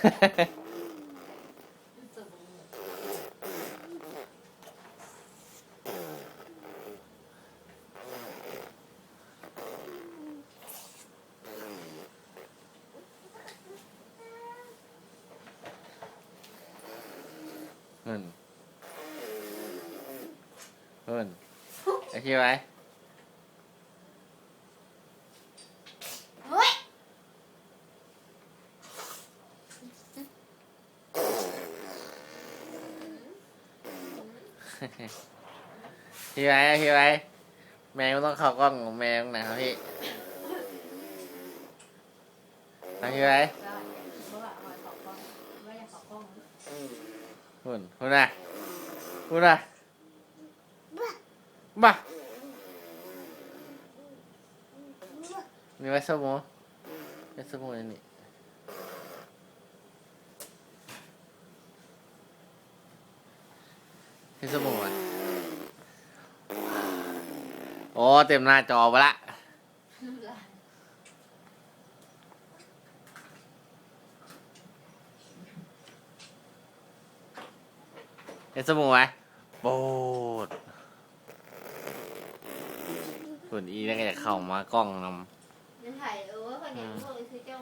เพิ่นเพิ่นไอ้ที่ไว้เที่ไว้ที่ไว้แมงมันต้องเข้ากล้องของแมงนะครับพี่เอาที่ไว้ได้เพราะว่าเอาไว้ขอบกล้องไม่อยากขอบกล้องหุ่นหุ่นอะหุ่นอะบ้ามีไว้สมูไว้สมูอัน นี้ไว้สมูอะโอ้เต็มหน้าจอไปละเห็นสมูไหมโบดส่วนอีนั่นก็จะเข้ามากล้องนยังถ่ายเออคนเนี่ยพวกคือเจ้า